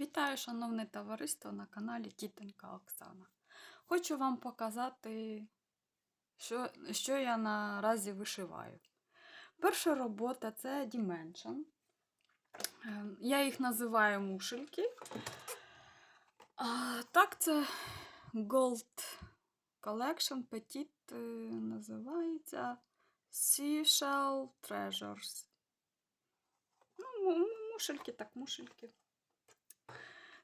Вітаю, шановне товариство на каналі Тітонька Оксана. Хочу вам показати, що, що я наразі вишиваю. Перша робота це Dimension. Е, Я їх називаю мушельки. А, так, це Gold Collection Petit е, називається Seashell Treasures. Ну, мушельки, так, мушельки.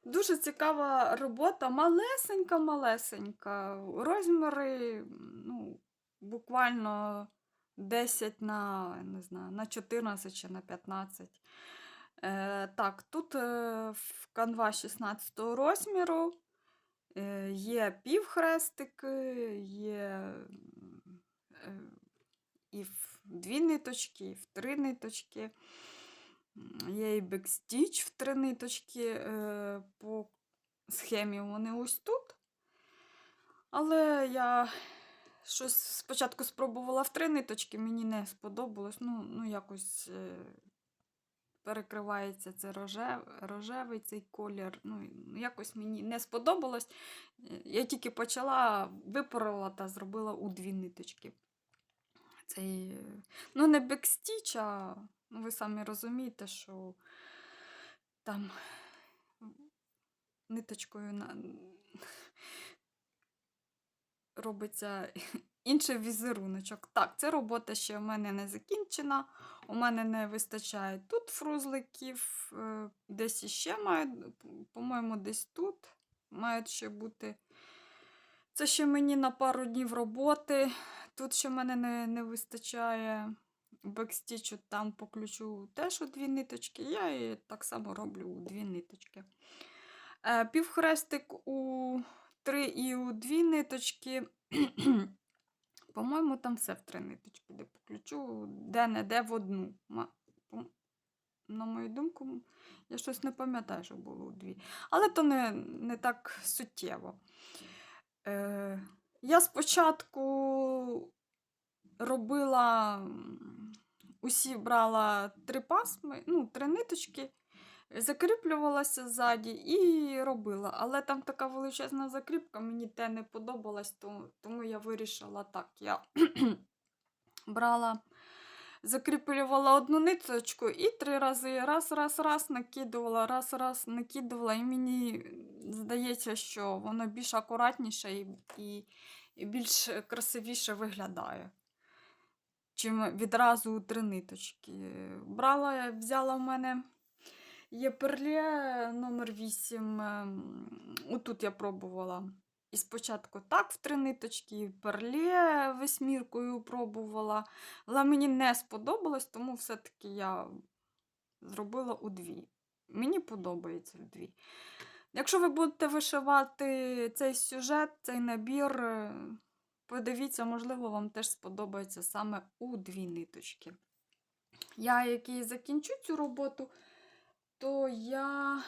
Дуже цікава робота, малесенька-малесенька. Розміри, ну, буквально 10 на, не знаю, на 14 чи на 15. Е, так, тут е, в канва 16 розміру е, є півхрестики, є е, і в дві ниточки, і в три ниточки. Є і бекстіч в три ниточки е, по схемі вони ось тут. Але я щось спочатку спробувала в три ниточки, мені не сподобалось. Ну, ну якось е, перекривається це рожев, рожевий цей колір. Ну, ну, якось мені не сподобалось. Е, Я тільки почала, випорола та зробила у дві ниточки. Цей, ну, не бекстіч, а ну, ви самі розумієте, що там ниточкою на... робиться інший візеруночок. Так, ця робота ще в мене не закінчена. У мене не вистачає тут фрузликів, е, десь іще мають, по-моєму, десь тут мають ще бути. Це ще мені на пару днів роботи. Тут ще в мене не, не вистачає бекстічу, там по ключу теж у дві ниточки. Я і так само роблю у дві ниточки. Е, Півхрестик у три і у дві ниточки. По-моєму, там все в три ниточки, де по ключу, де-не-де в одну. На мою думку, я щось не пам'ятаю, що було у дві. Але то не, не так суттєво. Е, я спочатку робила усі брала три пасми, ну, три ниточки, закріплювалася ззаді і робила. Але там така величезна закріпка, мені те не подобалось, то, тому я вирішила так. Я брала, закріплювала одну ниточку і три рази раз, раз, раз накидувала, раз, раз накидувала. І мені здається, що воно більш акуратніше і, і більш красивіше виглядає. Чим відразу у три ниточки. Брала, взяла в мене є перлє номер 8. ем, Отут я пробувала. І спочатку так в три ниточки, і перлє восьміркою пробувала. Але мені не сподобалось, тому все-таки я зробила у дві. Мені подобається в дві. Якщо ви будете вишивати цей сюжет, цей набір, е, подивіться, можливо, вам теж сподобається саме у дві ниточки. Я, як і закінчу цю роботу, то я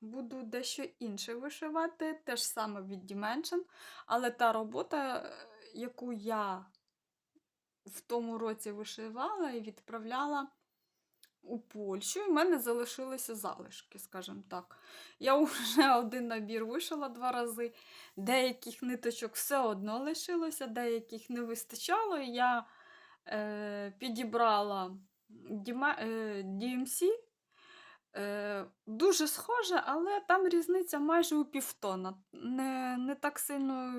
буду дещо інше вишивати, теж саме від Dimension, але та робота, е, яку я в тому році вишивала і відправляла у Польщу, і в мене залишилися залишки, скажімо так. Я вже один набір вишила два рази, деяких ниточок все одно лишилося, деяких не вистачало. Я е, підібрала е, DMC. Е, дуже схоже, але там різниця майже у півтона. Не, не так сильно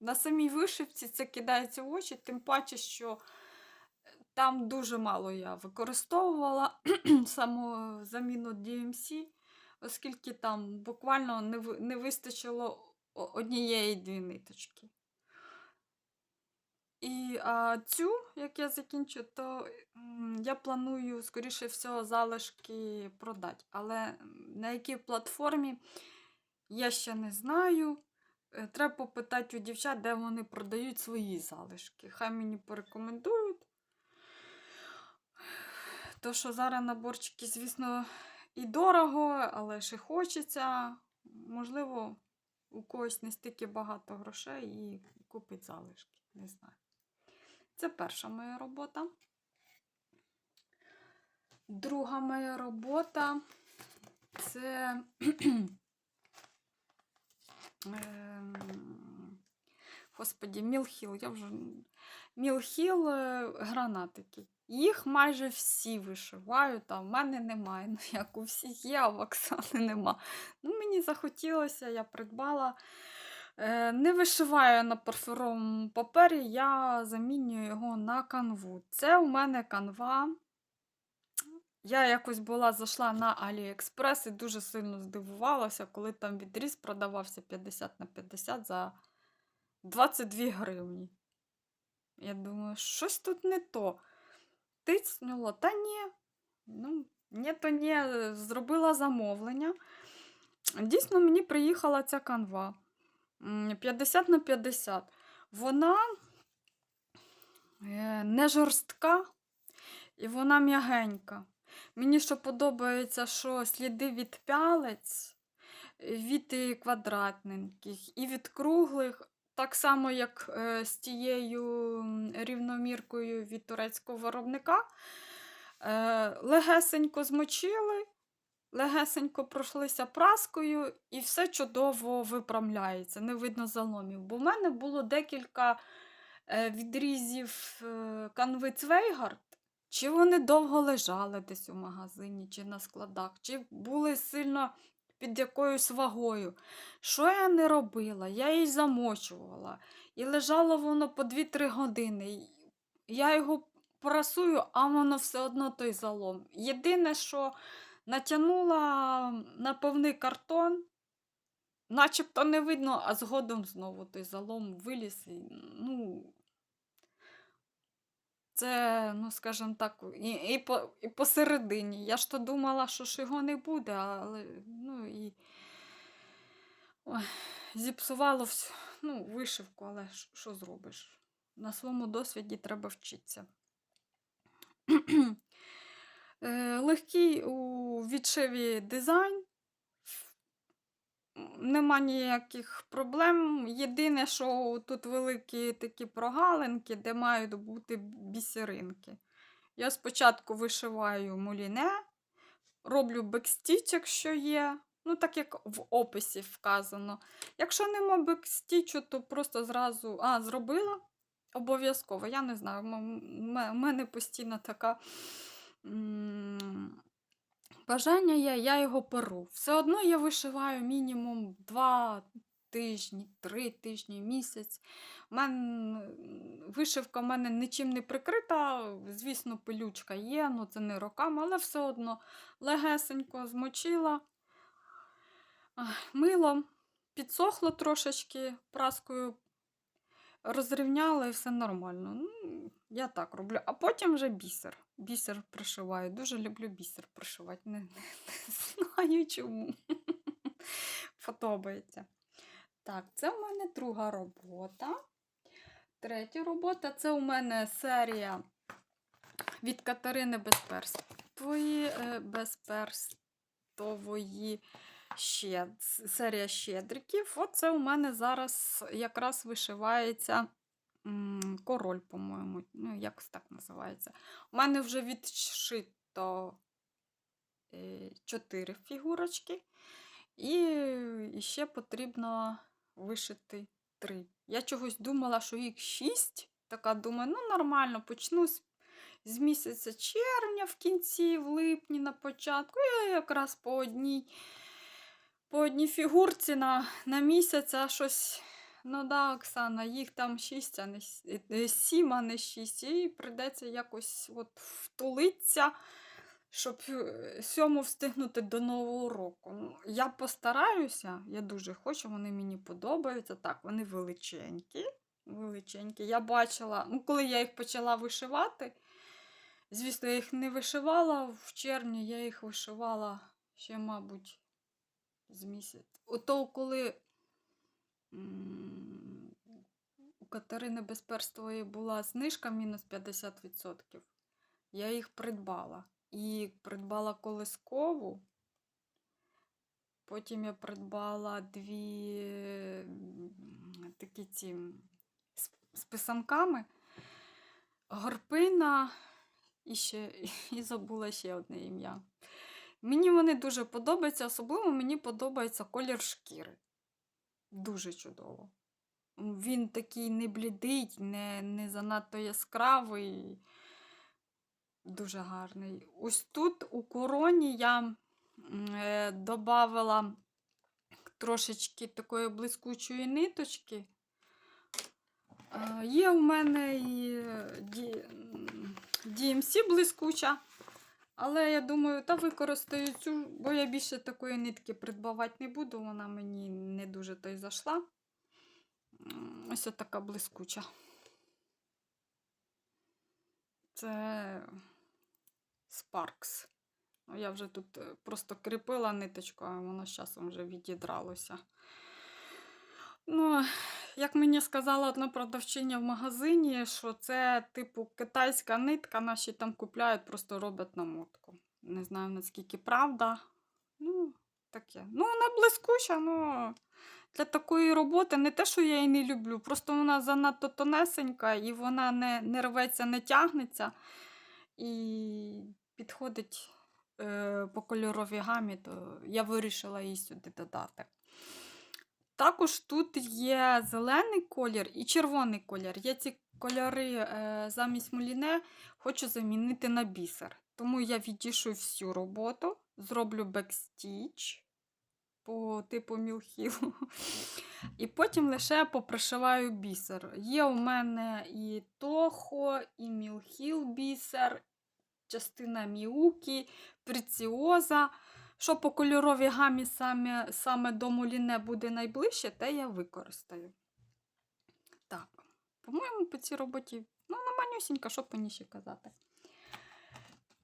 на самій вишивці це кидається в очі, тим паче, що там дуже мало я використовувала саму заміну DMC, оскільки там буквально не, не вистачило однієї дві ниточки. І а, цю, як я закінчу, то я планую, скоріше всього, залишки продати. Але на якій платформі я ще не знаю. Е, Треба попитати у дівчат, де вони продають свої залишки. Хай мені порекомендують. То, що зараз наборчики, звісно, і дорого, але ще хочеться. Можливо, у когось не стільки багато грошей і купить залишки. Не знаю. Це перша моя робота. Друга моя робота Це. ем, Господі, Мілхіл. Я вже. Мілхіл е, гранатики. Їх майже всі вишивають, а в мене немає. Ну, як у всіх є, а в Оксани нема. Ну, мені захотілося, я придбала. Е, Не вишиваю на перфоровому папері, я замінюю його на канву. Це у мене канва. Я якось була зайшла на AliExpress і дуже сильно здивувалася, коли там відріз продавався 50 на 50 за 22 гривні. Я думаю, щось тут не то. Тицнула, та ні. Ну, ні, то ні, зробила замовлення. Дійсно, мені приїхала ця канва. 50 на 50. Вона е, не жорстка і вона м'ягенька. Мені що подобається, що сліди від пялець, від квадратненьких, і від круглих, так само, як е, з тією рівноміркою від турецького виробника. Е, легесенько змочили, легесенько пройшлися праскою, і все чудово виправляється, не видно заломів. Бо в мене було декілька е, відрізів канви Цвейгард. Чи вони довго лежали десь у магазині, чи на складах, чи були сильно під якоюсь вагою. Що я не робила? Я її замочувала. І лежало воно по 2-3 години. Я його прасую, а воно все одно той залом. Єдине, що натягнула на повний картон, начебто не видно, а згодом знову той залом виліз. І, ну, це, ну, скажімо так, і, і, по, і посередині. Я ж то думала, що ж його не буде, але ну, і ой, зіпсувало всю, ну, вишивку, але що зробиш? На своєму досвіді треба вчитися. Е, Легкий у відшиві дизайн. Нема ніяких проблем. Єдине, що тут великі такі прогалинки, де мають бути бісеринки. Я спочатку вишиваю муліне, роблю бекстіч, якщо є. Ну, так як в описі вказано. Якщо нема бекстічу, то просто зразу а, зробила обов'язково. Я не знаю, у мене постійно така. Бажання є, я його перу. Все одно я вишиваю мінімум 2 тижні, 3 тижні, місяць. У мене вишивка в мене нічим не прикрита. Звісно, пилючка є, ну це не роками, але все одно легесенько змочила милом, підсохло трошечки, праскою розрівняла і все нормально. Ну, я так роблю. А потім вже бісер. Бісер пришиваю. Дуже люблю бісер пришивати. Не, не, не знаю чому. Подобається. Так, це у мене друга робота. Третя робота це у мене серія від Катерини Безперстової, е, Безперстової ще, серія щедриків. Оце у мене зараз якраз вишивається король, по-моєму. Ну, якось так називається. У мене вже відшито е, 4 фігурочки. І, ще потрібно вишити 3. Я чогось думала, що їх 6. Така думаю, ну нормально, почну з місяця червня в кінці, в липні на початку. Я якраз по одній по одній фігурці на, на місяць, а щось. Ну да, Оксана, їх там 6, а не 7, а не 6. І прийдеться якось от втулитися, щоб е, сьому встигнути до Нового року. Ну, Я постараюся, я дуже хочу, вони мені подобаються. Так, вони величенькі. величенькі. Я бачила, ну, коли я їх почала вишивати, звісно, я їх не вишивала в червні, я їх вишивала ще, мабуть з місяць. Ото коли у Катерини Безперстової була знижка мінус 50%, я їх придбала. І придбала колискову. Потім я придбала дві такі ці з писанками, горпина і ще і забула ще одне ім'я. Мені вони дуже подобаються, особливо мені подобається колір шкіри. Дуже чудово. Він такий не блідий, не, не занадто яскравий. Дуже гарний. Ось тут у короні я е, додавала трошечки такої блискучої ниточки. Е, Є у мене і е, Ді- м, DMC блискуча. Але я думаю, та використаю цю, бо я більше такої нитки придбавати не буду, вона мені не дуже то й зайшла. Ось така блискуча. Це Sparks. Ну, я вже тут е, просто кріпила ниточку, а воно з часом вже відідралося. Ну, як мені сказала одна продавчиня в магазині, що це типу китайська нитка, наші там купляють, просто роблять намотку. Не знаю наскільки правда. Ну, таке. Ну, вона блискуча, ну для такої роботи не те, що я її не люблю, просто вона занадто тонесенька і вона не, не рветься, не тягнеться. І підходить е, по кольоровій гамі, то я вирішила її сюди додати. Також тут є зелений колір і червоний колір. Я ці кольори е, замість муліне хочу замінити на бісер. Тому я відійшу всю роботу, зроблю бекстіч по типу мілхілу. І потім лише попришиваю бісер. Є у мене і Тохо, і мілхіл бісер, частина міукі, преціоза. Що по кольоровій гамі саме, саме до муліне буде найближче, те я використаю. Так, по-моєму, по цій роботі, ну, вона манюсінька, що по ній ще казати.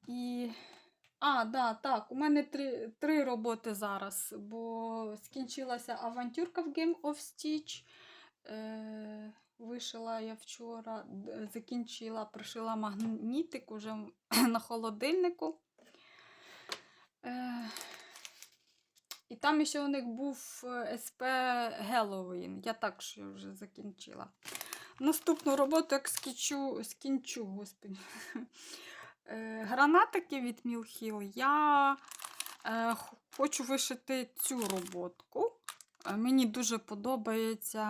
І. А, да, так, у мене три, три роботи зараз, бо скінчилася авантюрка в Game of Stitch. Е, вишила я вчора, закінчила, пришила магнітик уже на холодильнику. Е, і там ще у них був е, СП Геловін. Я так що вже закінчила. Наступну роботу, як скінчу, скінчу господи. Е, Гранатики від Мілхіл. Я хочу вишити цю роботку. Мені дуже подобається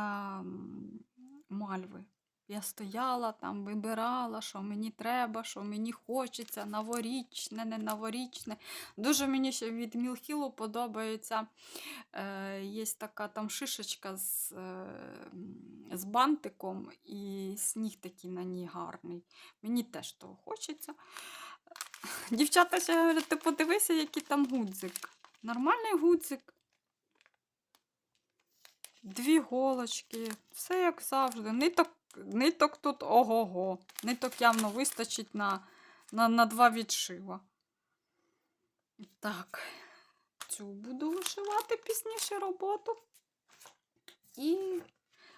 мальви. Я стояла там, вибирала, що мені треба, що мені хочеться, новорічне, не новорічне. Дуже мені ще від Мілхілу подобається. Е, є така там шишечка з, е, з бантиком, і сніг такий на ній гарний. Мені теж того хочеться. Дівчата ще говорять, ти подивися, який там гудзик. Нормальний гудзик. Дві голочки, все як завжди. Ниток, ниток тут ого-го. Ниток явно вистачить на, на, на два відшива. Так, цю буду вишивати пізніше роботу. І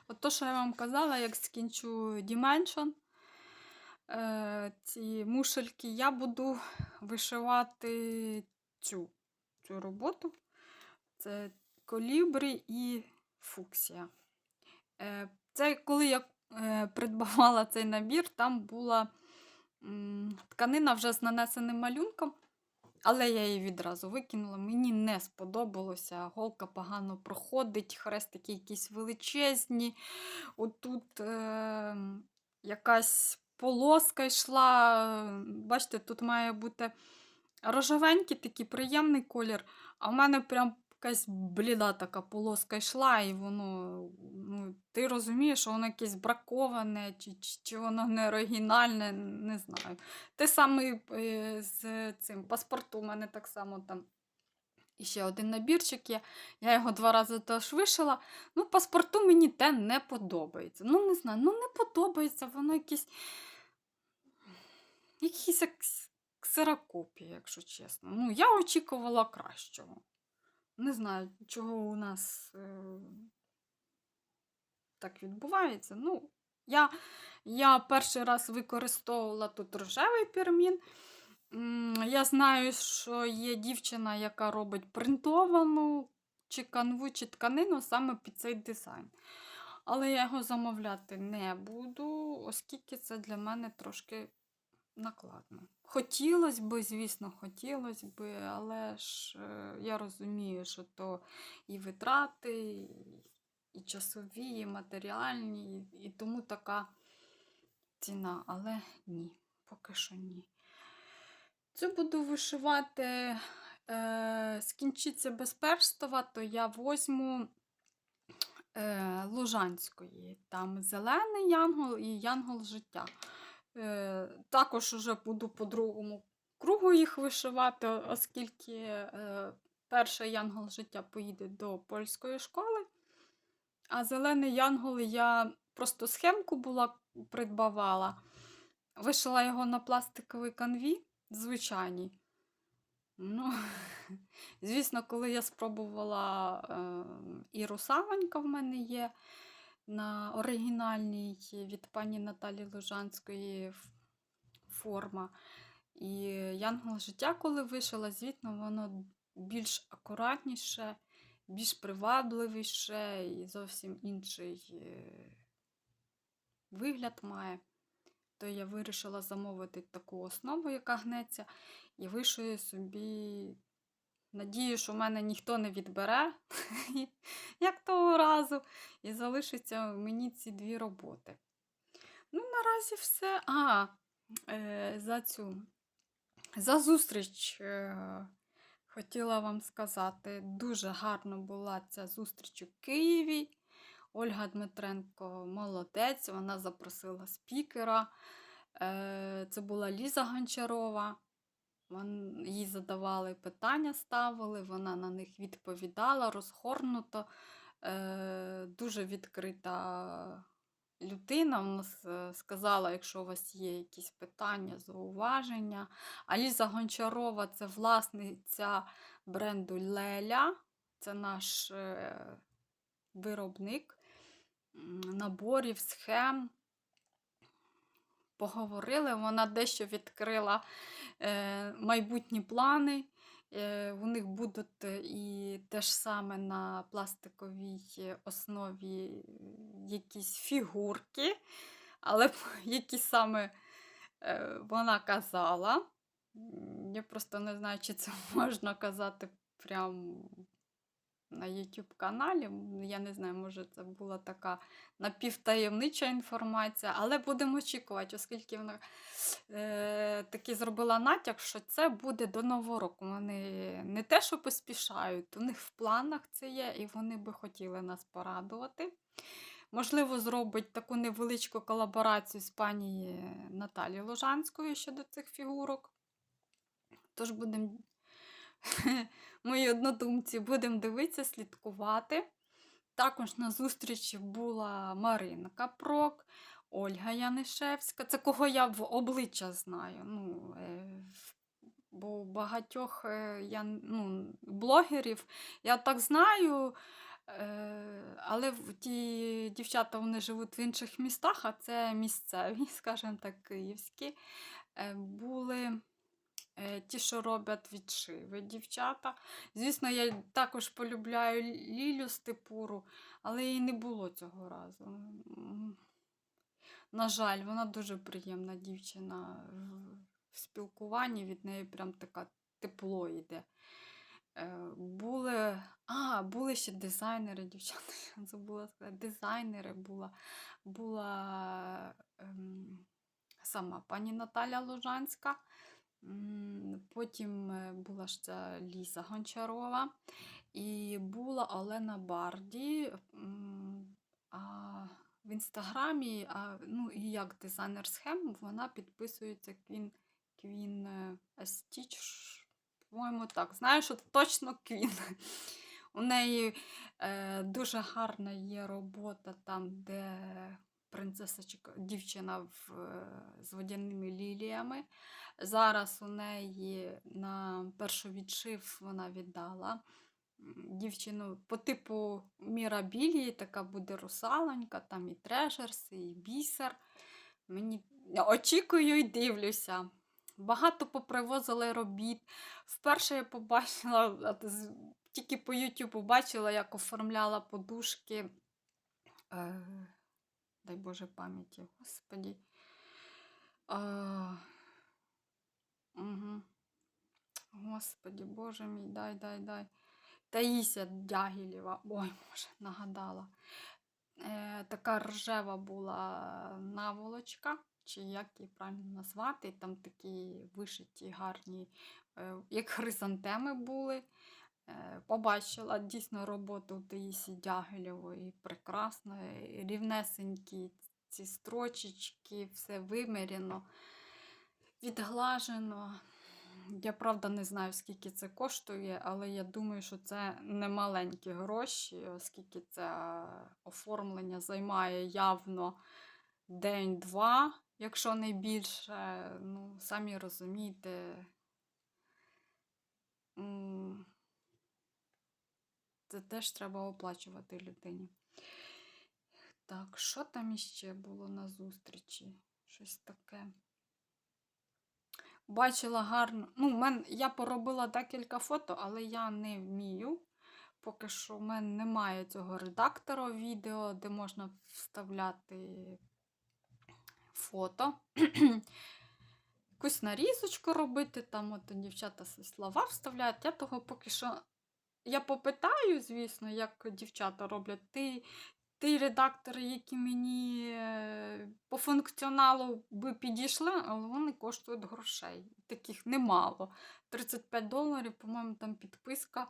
от то, що я вам казала, як скінчу Dimension, е, ці мушельки, я буду вишивати цю, цю роботу. Це колібрі і фуксія. Е, Це коли я придбавала цей набір, там була тканина вже з нанесеним малюнком, але я її відразу викинула. Мені не сподобалося. Голка погано проходить, хрестики якісь величезні. Отут е, якась полоска йшла. Бачите, тут має бути рожевенький такий приємний колір, а в мене прям якась бліда така полоска йшла, і воно, ну, ти розумієш, що воно якесь браковане, чи, чи, чи воно не оригінальне, не знаю. Те саме е, з цим паспорту у мене так само там. І ще один набірчик є. Я його два рази теж вишила. Ну, паспорту мені те не подобається. Ну, не знаю, ну не подобається, воно якесь. Якісь як якщо чесно. Ну, я очікувала кращого. Не знаю, чого у нас е, так відбувається. Ну, я, я перший раз використовувала тут рожевий пірмін. Я знаю, що є дівчина, яка робить принтовану чи канву, чи тканину саме під цей дизайн. Але я його замовляти не буду, оскільки це для мене трошки накладно. Хотілося би, звісно, хотілося би, але ж е, я розумію, що то і витрати, і- часові, і матеріальні, і, тому така ціна. Але ні, поки що ні. Це буду вишивати, е, скінчиться без перстова, то я возьму е, Лужанської. Там зелений янгол і янгол життя. Е, також вже буду по другому кругу їх вишивати, оскільки е, перший янгол життя поїде до польської школи. А зелений янгол я просто схемку була придбавала. Вишила його на пластиковій канві, звичайній. Ну, звісно, коли я спробувала е, і русалонька в мене є на оригінальній від пані Наталі Лужанської форма. І Янгол життя, коли вишила, звісно, воно більш акуратніше, більш привабливіше і зовсім інший е, вигляд має. То я вирішила замовити таку основу, яка гнеться, і вишию собі. Надію, що в мене ніхто не відбере, як того разу, і залишиться мені ці дві роботи. Ну, наразі все. А, е, за цю за зустріч е, хотіла вам сказати. Дуже гарно була ця зустріч у Києві. Ольга Дмитренко молодець, вона запросила спікера. Е, Це була Ліза Гончарова. Вон, їй задавали питання, ставили, вона на них відповідала розгорнуто. Е, дуже відкрита людина. Вона сказала, якщо у вас є якісь питання, зауваження. А Ліза Гончарова це власниця бренду Леля. Це наш е, виробник наборів, схем. Поговорили, вона дещо відкрила е, майбутні плани. Е, у них будуть е, і те ж саме на пластиковій основі якісь фігурки, але які саме вона казала. Я просто не знаю, чи це можна казати прямо на YouTube каналі. Я не знаю, може це була така напівтаємнича інформація, але будемо очікувати, оскільки вона е, таки зробила натяк, що це буде до Нового року. Вони не те, що поспішають, у них в планах це є, і вони би хотіли нас порадувати. Можливо, зробить таку невеличку колаборацію з пані Наталією Ложанською щодо цих фігурок. Тож будемо, мої однодумці, будемо дивитися, слідкувати. Також на зустрічі була Маринка Прок, Ольга Янишевська. Це кого я в обличчя знаю. Ну, е, бо багатьох е, я, ну, блогерів я так знаю, е, але ті дівчата вони живуть в інших містах, а це місцеві, скажімо так, київські. Були ті, що роблять відшиви дівчата. Звісно, я також полюбляю Лілю Степуру, але її не було цього разу. На жаль, вона дуже приємна дівчина в- в спілкуванні, від неї прям така тепло йде. Е, Були, а, були ще дизайнери, дівчата, я забула сказати, дизайнери була, була ем, сама пані Наталя Лужанська. Потім е, була ж ця Ліза Гончарова і була Олена Барді. А в інстаграмі, а, ну і як дизайнер схем, вона підписується Queen е, Stitch, по-моєму, так. Знаю, що точно Queen. У неї е, дуже гарна є робота там, де принцесочка, дівчина в, е, з водяними ліліями. Зараз у неї на першовідшив вона віддала дівчину по типу Мірабілії, така буде русалонька, там і трешерс, і бісер. Мені очікую і дивлюся. Багато попривозили робіт. Вперше я побачила, тільки по YouTube бачила, як оформляла подушки. Дай Боже пам'яті, господі. Е, Угу. Господі, Боже мій, дай, дай, дай. Таїся Дягілєва. Ой, може, нагадала. Е, така рожева була наволочка, чи як її правильно назвати. Там такі вишиті гарні, е, як хризантеми були. Е, побачила дійсно роботу Таїсі Дягілєвої прекрасно, рівнесенькі ці строчечки, все виміряно, відглажено. Я правда не знаю, скільки це коштує, але я думаю, що це не маленькі гроші, оскільки це оформлення займає явно день-два, якщо не більше. Ну, самі розумієте. Це теж треба оплачувати людині. Так, що там іще було на зустрічі? Щось таке. Бачила гарно. Ну, мен... Я поробила декілька фото, але я не вмію. Поки що в мене немає цього редактора відео, де можна вставляти фото. Якусь нарізочку робити, там от дівчата слова вставляють. Я того поки що. Я попитаю, звісно, як дівчата роблять. Ти ті редактори, які мені е, по функціоналу би підійшли, але вони коштують грошей. Таких немало. 35 доларів, по-моєму, там підписка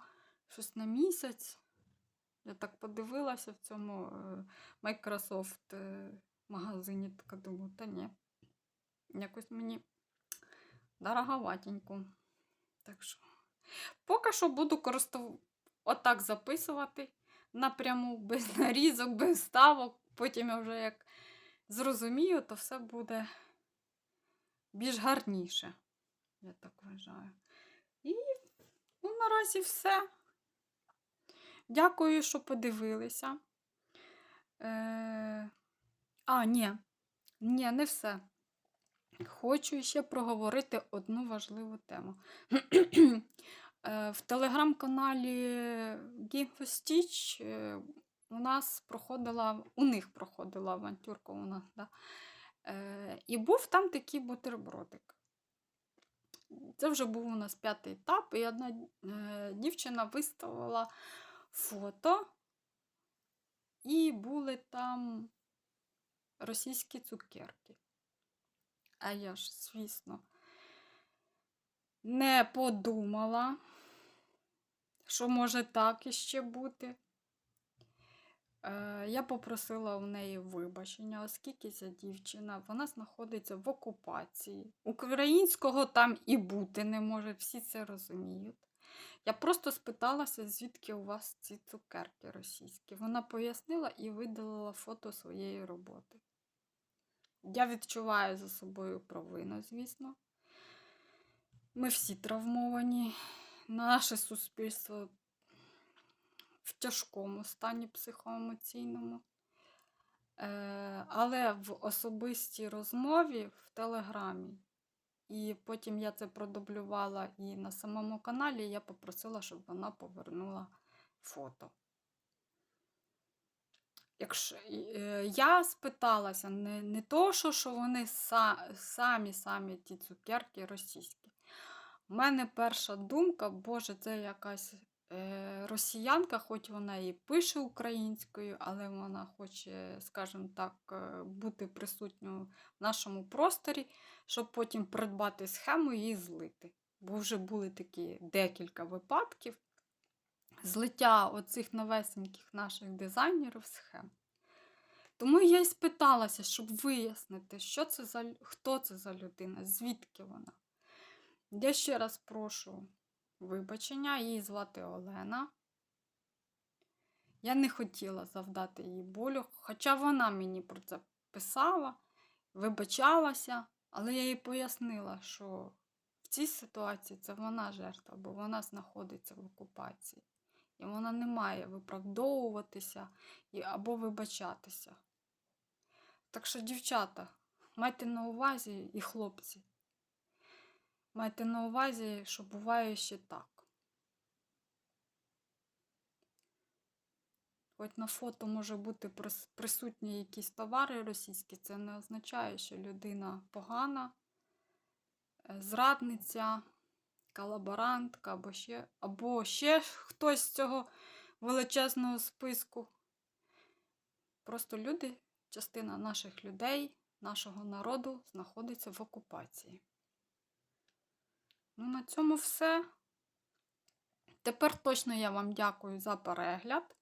щось на місяць. Я так подивилася в цьому е, Microsoft е, магазині, така думаю, та ні. Якось мені дороговатенько. Так що, поки що буду користуватися, отак записувати напряму, без нарізок, без ставок. Потім я вже як зрозумію, то все буде більш гарніше, я так вважаю. І ну, наразі все. Дякую, що подивилися. Е... А, ні, ні, не все. Хочу ще проговорити одну важливу тему. Е, В телеграм-каналі Stitch е, у нас проходила, у них проходила авантюрка у нас, да? Е, і був там такий бутербродик. Це вже був у нас п'ятий етап, і одна дівчина виставила фото, і були там російські цукерки. А я ж, звісно, не подумала, що може так іще бути. Е, Я попросила у неї вибачення, оскільки ця дівчина вона знаходиться в окупації. Українського там і бути не може, всі це розуміють. Я просто спиталася, звідки у вас ці цукерки російські. Вона пояснила і видалила фото своєї роботи. Я відчуваю за собою провину, звісно. Ми всі травмовані. Наше суспільство в тяжкому стані психоемоційному. Е, але в особистій розмові в Телеграмі, і потім я це продублювала і на самому каналі, я попросила, щоб вона повернула фото. Якщо е, я спиталася не, не то, що, що вони са, самі самі ті цукерки російські. У мене перша думка, Боже, це якась е, росіянка, хоч вона і пише українською, але вона хоче, скажімо так, е, бути присутньою в нашому просторі, щоб потім придбати схему і її злити. Бо вже були такі декілька випадків злиття оцих новесеньких наших дизайнерів схем. Тому я й спиталася, щоб вияснити, що це за, хто це за людина, звідки вона. Я ще раз прошу вибачення, її звати Олена. Я не хотіла завдати їй болю, хоча вона мені про це писала, вибачалася, але я їй пояснила, що в цій ситуації це вона жертва, бо вона знаходиться в окупації. І вона не має виправдовуватися або вибачатися. Так що, дівчата, майте на увазі і хлопці, майте на увазі, що буває ще так. Хоч на фото може бути присутні якісь товари російські, це не означає, що людина погана, е, колаборантка, або ще, або ще хтось з цього величезного списку. Просто люди, частина наших людей, нашого народу знаходиться в окупації. Ну, на цьому все. Тепер точно я вам дякую за перегляд.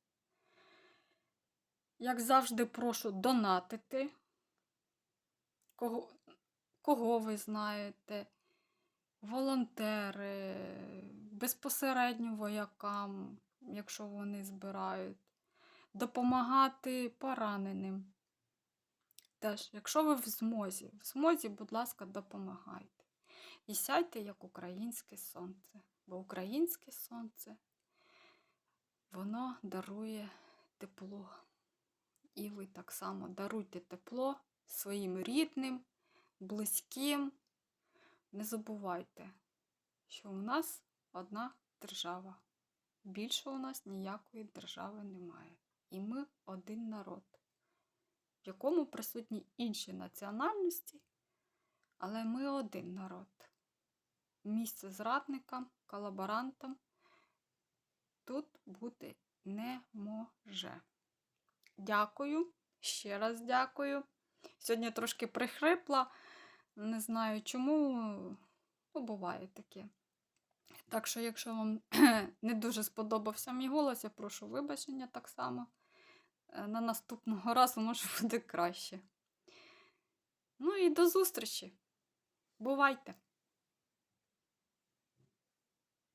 Як завжди, прошу донатити. Кого, кого ви знаєте, волонтери, безпосередньо воякам, якщо вони збирають, допомагати пораненим. Теж, якщо ви в змозі, в змозі, будь ласка, допомагайте. І сяйте, як українське сонце. Бо українське сонце, воно дарує тепло. І ви так само даруйте тепло своїм рідним, близьким. Не забувайте, що у нас одна держава. Більше у нас ніякої держави немає. І ми один народ, в якому присутні інші національності, але ми один народ. Місце зрадникам, колаборантам тут бути не може. Дякую, ще раз дякую. Сьогодні трошки прихрипла, не знаю чому, ну, буває таке. Так що, якщо вам не дуже сподобався мій голос, я прошу вибачення так само. Е, На наступного разу може буде краще. Ну і до зустрічі. Бувайте!